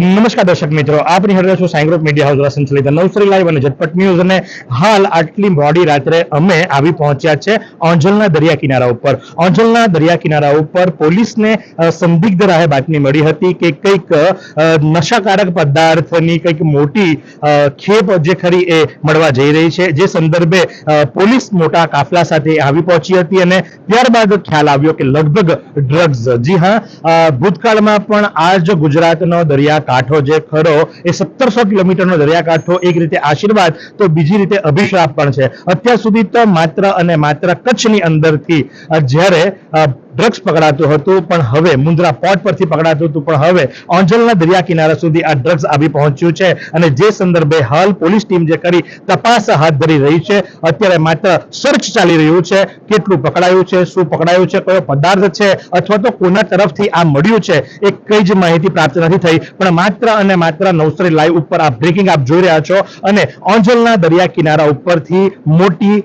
he નમસ્કાર દર્શક મિત્રો, આપ નિહાળી છો સાઈ ગ્રુપ મીડિયા હાઉસ દ્વારા સંચાલિત નવસરી લાઈવ અને ઝટપટ ન્યૂઝ અને હાલ આટલી મોડી રાત્રે અમે આવી પહોંચ્યા છે ઓંજલના દરિયા કિનારા ઉપર. ઓંજલના દરિયા કિનારા ઉપર પોલીસને સંદિગ્ધ રાહે બાતમી મળી હતી કે કંઈક નશાકારક પદાર્થની કંઈક મોટી ખેપ જે ખરી એ મળવા જઈ રહી છે. જે સંદર્ભે પોલીસ મોટા કાફલા સાથે આવી પહોંચી હતી અને ત્યારબાદ ખ્યાલ આવ્યો કે લગભગ ડ્રગ્સ. જી હા ભૂતકાળમાં પણ આ જ ગુજરાતનો દરિયાકાંઠો જે ખરો એ સત્તરસો કિલોમીટરનો દરિયાકાંઠો એક રીતે આશીર્વાદ, તો બીજી રીતે અભિશ્રાપ પણ છે. અત્યાર સુધી તો માત્ર અને માત્ર કચ્છની અંદરથી જ્યારે ડ્રગ્સ પકડાતું હતું, પણ હવે મુંદ્રા પોર્ટ પરથી પકડાતું હતું, પણ હવે ઓંજલના દરિયા કિનારા સુધી આ ડ્રગ્સ આવી પહોંચ્યું છે. અને જે સંદર્ભે હાલ પોલીસ ટીમ જે કરી તપાસ હાથ ધરી રહી છે, અત્યારે માત્ર સર્ચ ચાલી રહ્યું છે, કેટલું પકડાયું છે, શું પકડાયું છે, કયો પદાર્થ છે, અથવા તો કોના તરફથી આ મળ્યું છે, એ કઈ જ માહિતી પ્રાપ્ત નથી થઈ. પણ માત્ર અને માત્ર નવસારી લાઈવ ઉપર આ બ્રેકિંગ આપ જોઈ રહ્યા છો. અને ઓંજલના દરિયા કિનારા ઉપરથી મોટી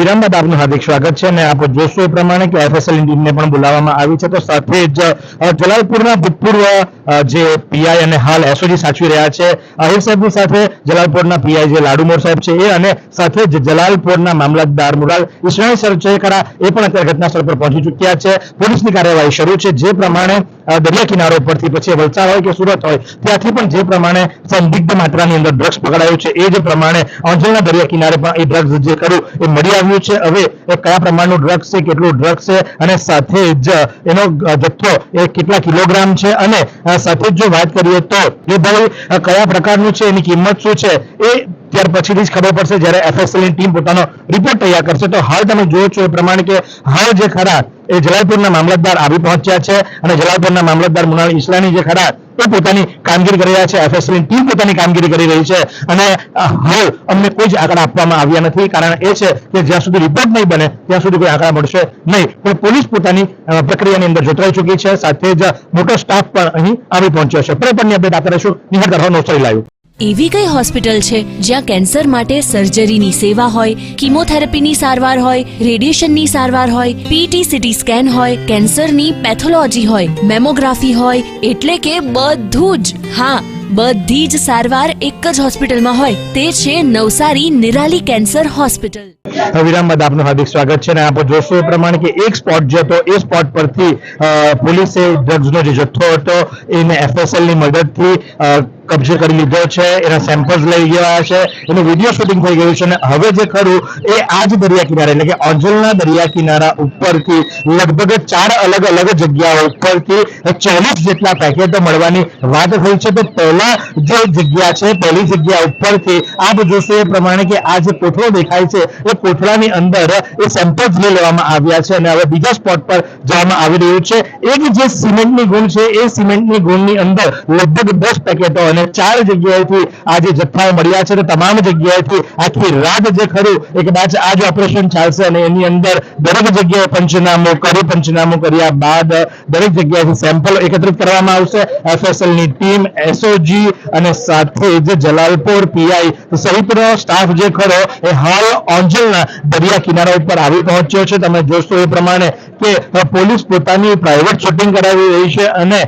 વિરામ બાદ આપનું હાર્દિક સ્વાગત છે અને આપ જોશો એ પ્રમાણે કે એફએસએલ ટીમને પણ બોલાવવામાં આવી છે. તો સાથે જ જલાલપુરના ભૂતપૂર્વ જે પીઆઈ અને હાલ એસઓજી સાચવી રહ્યા છે. આહિર સાહેબની સાથે જલાલપુરના પીઆઈ જે લાડુમોર સાહેબ છે એ અને સાથે જ જલાલપુરના મામલતદાર મુરાલ ઈશ્રાણી સર છે ખરા, એ પણ અત્યારે ઘટના સ્થળ પર પહોંચી ચૂક્યા છે. પોલીસની કાર્યવાહી શરૂ છે. જે પ્રમાણે દરિયા કિનારો પરથી પછી વલસાડ હોય કે સુરત હોય, ત્યાંથી પણ જે પ્રમાણે સંદિગ્ધ માત્રાની અંદર ડ્રગ્સ પકડાયું છે, એ જ પ્રમાણે અંજળના દરિયા કિનારે પણ એ ડ્રગ્સ જે ખરું એ મળી આવ્યું છે? હવે એ કયા પ્રમાણનું ડ્રગ્સ છે, કેટલું ડ્રગ્સ છે? અને સાથે જ એનો જથ્થો એ કેટલા કિલોગ્રામ છે? અને સાથે જ વાત કરીએ તો એ ભાઈ કયા પ્રકારનું છે? એની કિંમત શું છે? એ ત્યાર પછીથી જ ખબર પડશે જ્યારે એફએસએલની ટીમ પોતાનો રિપોર્ટ તૈયાર કરશે. તો હાલ તમે જુઓ છો એ પ્રમાણે કે હાલ જે ખરા એ જલાલપુરના મામલતદાર આવી પહોંચ્યા છે. અને જલાલપુરના મામલતદાર મુનાલ ઈસલાની જે ખરા એ પોતાની કામગીરી કરી રહ્યા છે. એફએસએલની ટીમ પોતાની કામગીરી કરી રહી છે. અને હવે અમને કોઈ જ આંકડા આપવામાં આવ્યા નથી. કારણ એ છે કે જ્યાં સુધી રિપોર્ટ નહીં બને, ત્યાં સુધી કોઈ આંકડા મળશે નહીં. પણ પોલીસ પોતાની પ્રક્રિયાની અંદર જોતરાઈ ચૂકી છે. સાથે જ મોટો સ્ટાફ પણ અહીં આવી પહોંચ્યો છે. પણ અપડેટ આપણે રહીશું. નિહાળ કરવા સહી લાવ્યું એવી કઈ હોસ્પિટલ છે જ્યાં કેન્સર માટે સર્જરીની સેવા હોય, કિમોથેરાપીની સારવાર હોય, રેડિયેશનની સારવાર હોય પીટી સીટી સ્કેન હોય, કેન્સરની પેથોલોજી હોય, મેમોગ્રાફી હોય, એટલે કે બધું જ. હા, બધી જ સારવાર એક જ હોસ્પિટલમાં હોય, તે છે નવસારી નિરાલી કેન્સર હોસ્પિટલ. વિરામ બાદ આપનું હાર્દિક સ્વાગત છે અને આપ જોશો એ પ્રમાણે કે એક સ્પોટ જે હતો, એ સ્પોટ પરથી પોલીસે ડ્રગ્સનો જે જથ્થો હતો, એને એફએસએલની મદદથી કબજે કરી લીધો છે, એના સેમ્પલ્સ લઈ ગયા છે, એનું વીડિયો શૂટિંગ થઈ ગયું છે અને હવે જે ખરું એ આ જ દરિયા કિનારે એટલે કે ઓજલના દરિયા કિનારા ઉપરથી લગભગ ચાર અલગ અલગ જગ્યાઓ ઉપરથી ચોવીસ જેટલા પેકેટો મળવાની વાત થઈ છે. તો પહેલા જે જગ્યા છે, પહેલી જગ્યા ઉપરથી આપ જોશો એ પ્રમાણે કે આ જે કોથળો દેખાય છે, એ કોથળાની અંદર એ સેમ્પલ્સ લઈ લેવામાં આવ્યા છે અને હવે બીજા સ્પોટ પર જવામાં આવી રહ્યું છે. એક જે સિમેન્ટની ગુણ છે, એ સિમેન્ટની ગુણની અંદર લગભગ દસ પેકેટો અને ચાર જગ્યાએથી આ જે જથ્થાઓ મળ્યા છે, તે તમામ જગ્યાએથી આખી રાત જે ખરું, એ કદાચ આ ઓપરેશન ચાલશે અને એની અંદર દરેક જગ્યાએ પંચનામું કરી, પંચનામું કર્યા બાદ દરેક જગ્યાએથી સેમ્પલ એકત્રિત કરવામાં આવશે. એફએસએલની ટીમ એસઓજી અને સાથે જ જલાલપુર પીઆઈ સહિતનો સ્ટાફ જે ખરો, એ હાલ ઓંજલના દરિયા કિનારા ઉપર આવી પહોંચ્યો છે. તમે જોશો એ પ્રમાણે કે પોલીસ પોતાની પ્રાઇવેટ શૂટિંગ કરાવી રહી છે અને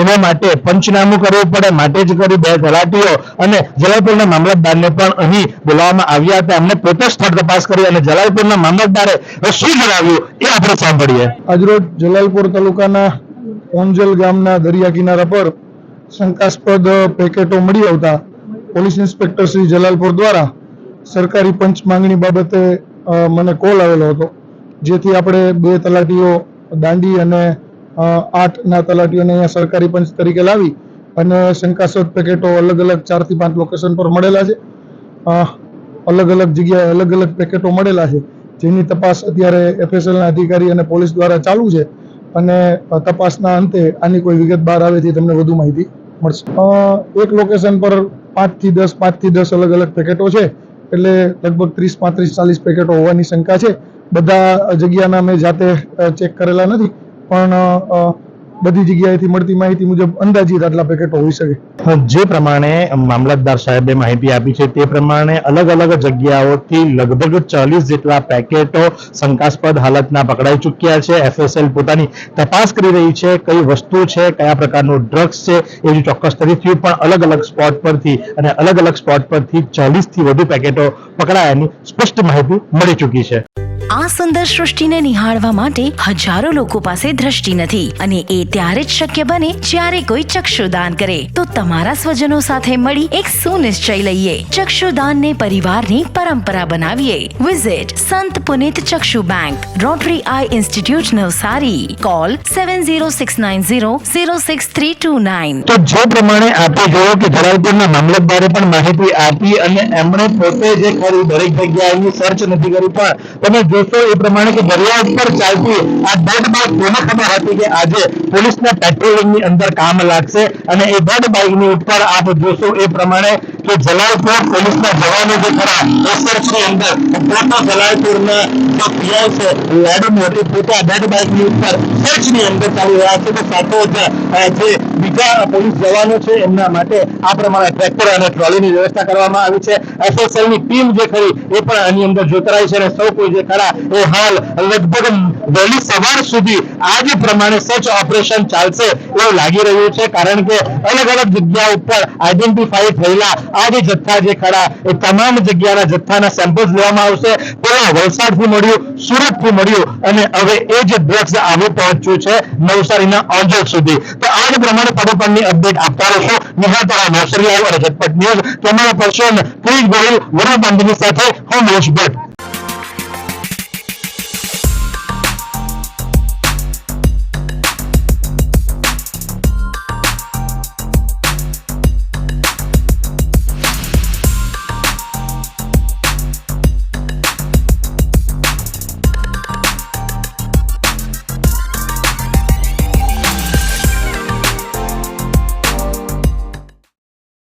એના માટે પંચનામું કરવું પડે, માટે જ કરી બે તલાટીઓ અને જલાલપુરના મામલતદારને પણ અહીં બોલાવવામાં આવ્યા હતા. એમને પોતે સ્થળ તપાસ કરી અને જલાલપુરના મામલતદારે શું જણાવ્યું એ આપણે સાંભળીએ. આજરોજ જલાલપુર તાલુકાના ઓંજલ ગામના દરિયા કિનારા પર શંકાસ્પદ પેકેટો મળી આવતા પોલીસ ઇન્સ્પેક્ટર શ્રી જલાલપુર દ્વારા સરકારી પંચ માંગણી બાબતે મને કોલ આવેલો હતો. જેથી આપણે બે તલાટીઓ દાંડી અને આઠના તલાટીઓને અહીંયા સરકારી પંચ તરીકે લાવી અને શંકાસ્પદ પેકેટો અલગ અલગ ચારથી પાંચ લોકેશન પર મળેલા છે. અલગ અલગ જગ્યાએ અલગ અલગ પેકેટો મળેલા છે. જેની તપાસ અત્યારે એફએસએલના અધિકારી અને પોલીસ દ્વારા ચાલુ છે અને તપાસના અંતે આની કોઈ વિગત બહાર આવેથી તમને વધુ માહિતી મળશે. એક લોકેશન પર પાંચથી દસ પાંચથી દસ અલગ અલગ પેકેટો છે. એટલે લગભગ ત્રીસ, પાંત્રીસ, ચાલીસ પેકેટો હોવાની શંકા છે. બધા જગ્યાના મેં જાતે ચેક કરેલા નથી, પણ બધી જગ્યાએથી મળતી માહિતી મુજબ અંદાજિત આટલા પેકેટો હોઈ શકે. જે પ્રમાણે મામલતદાર સાહેબે માહિતી આપી છે, તે પ્રમાણે અલગ અલગ જગ્યાઓથી લગભગ ચાલીસ જેટલા પેકેટો શંકાસ્પદ હાલતના પકડાઈ ચૂક્યા છે. એફએસએલ પોતાની તપાસ કરી રહી છે, કઈ વસ્તુ છે, કયા પ્રકારનું ડ્રગ્સ છે એવી ચોક્કસ નથી થયું, પણ અલગ અલગ સ્પોટ પરથી અને અલગ અલગ સ્પોટ પરથી ચાલીસથી વધુ પેકેટો પકડાયાની સ્પષ્ટ માહિતી મળી ચૂકી છે. આ સુંદર સૃષ્ટિને નિહાળવા માટે હજારો લોકો પાસે દ્રષ્ટિ નથી અને એ ત્યારે જ શક્ય બને જ્યારે કોઈ ચક્ષુદાન કરે. તો તમારા સ્વજનો સાથે મળી એક સુનિશ્ચય લઈએ. ચક્ષુદાનને પરિવારની પરંપરા બનાવીએ. Visit Sant Punit Chakshu bank rotary eye institute Navsari. Call seven zero six nine zero zero six three two nine તો જે પ્રમાણે આપે જોયો કે ધરાવપુરના મામલતદારે પણ માહિતી આપી અને એમણે પોતે જે કર્યું દરેક જગ્યાએની સર્ચ નથી કરી પણ તમે જોશો એ પ્રમાણે કે દરિયા ઉપર ચાલતી આ ડેડ બાઇક કોને ખબર હતી કે આજે પોલીસના પેટ્રોલિંગની અંદર કામ લાગશે અને એ ડેડ બાઇકની ઉપર આપ જોશો એ પ્રમાણે કે જલાલપુર પોલીસના જવાનો જે ખરા એ સર્ચની અંદર પોતા જલાલપુરના જે પીઆઈ છે, લાડુ મોટી પોતા ડેડ બાઇકની ઉપર સર્ચની અંદર ચાલી રહ્યા છે. તો સાથો જે બીજા પોલીસ જવાનો છે, એમના માટે આ પ્રમાણે ટ્રેક્ટર અને ટ્રોલીની વ્યવસ્થા કરવામાં આવી છે. એફએસએલની ટીમ જે ખરી, એ પણ આની અંદર જોતરાઈ છે અને સૌ કોઈ જે ખરા, એ હાલ લગભગ વહેલી સવાર સુધી આ જ પ્રમાણે સર્ચ ઓપરેશન ચાલશે એવું લાગી રહ્યું છે, કારણ કે અલગ અલગ જગ્યા ઉપર આઈડેન્ટિફાઈ થયેલા આ જે જથ્થા જે ખરા, એ તમામ જગ્યાના જથ્થાના સેમ્પલ્સ લેવામાં આવશે. પહેલા વલસાડથી મળ્યું, સુરતથી મળ્યું અને હવે એ જ ડ્રગ્સ આવી પહોંચ્યું છે નવસારીના ઓંજલ સુધી. તો આ જ પ્રમાણે પદોપરની અપડેટ આપતા રહેશો. નિહાળતા નવસારી લાઈવ અને Jhatpat news camera person Krish Gohil Varun બાંધની સાથે હું મહેશ ભટ્ટ.